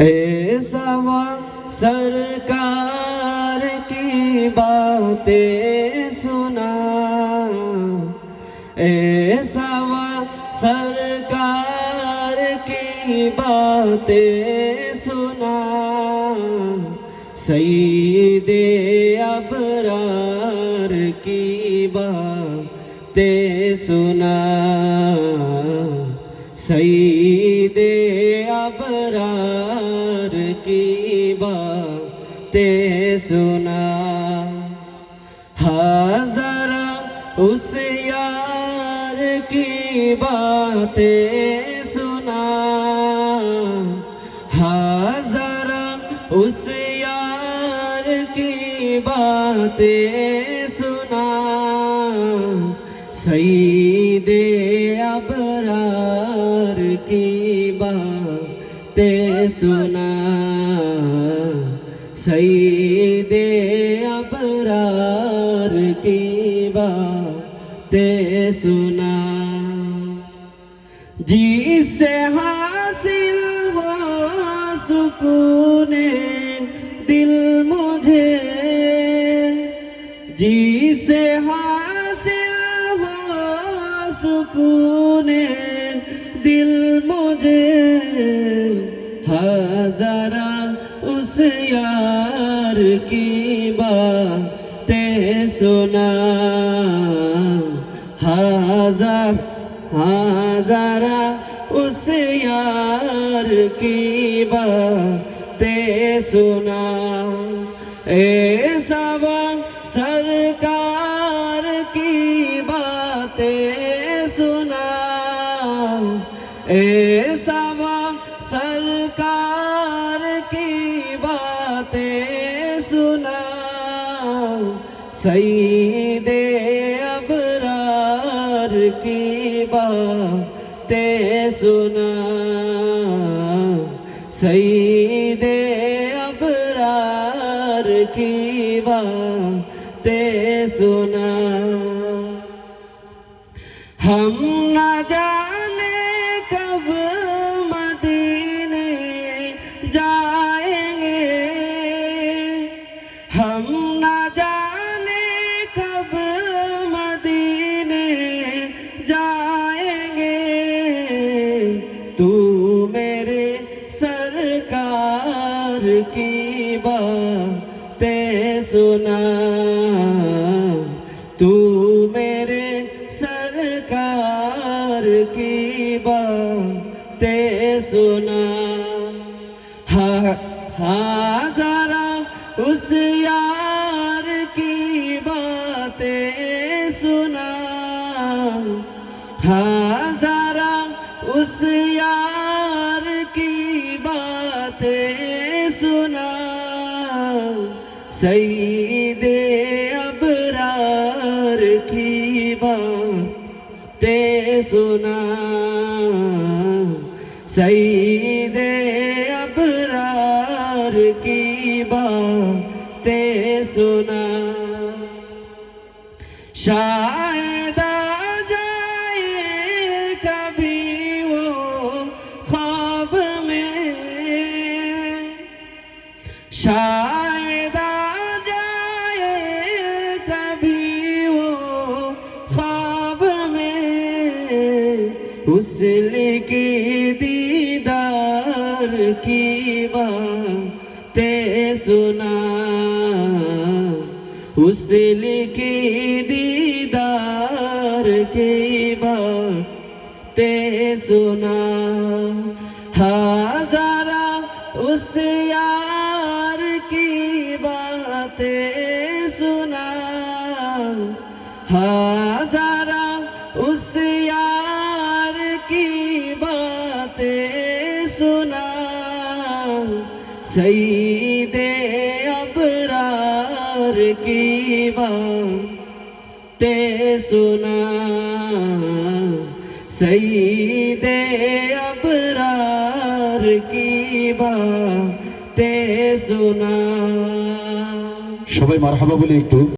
ऐसा सरकार की बातें सुना। ऐसा सरकार की बातें सुना। सईदे अबरार की बातें सुना। सईदे सुना। हजारा उस यार की बातें सुना। हजारा उस यार की बातें सुना। सही दे अबरार की बातें सुना। सईदे अबरार की बातें सुना। जिससे हासिल हो सुकून दिल मुझे। जिसे हासिल हो सुकून दिल मुझे। हजारा उस यार की बातें सुना। हज़ार, हजारा उस यार की बातें सुना। ऐसा सरकार की बातें सुना। ऐसा सरकार सईदे अबरार की बातें सुना। सईदे अबरार की बातें सुना। हम न जाने की बातें सुना। तू मेरे सरकार की बातें सुना। हाँ हाँ जरा उस यार की बातें सुना। हाँ जरा उस यार सईदे अबरार की बातें सुना। सईदे अबरार की बातें सुना। शायद आ जाए कभी वो ख्वाब में। शायद उसल की दीदार की बातें सुना। उसल की दीदार की बातें सुना। हजारा उस यार की बातें सुना। हजारा उस सईदे अबरार की बातें सुना सईदे अबरार की बातें सुना সবাই মারহাবা বলে একটু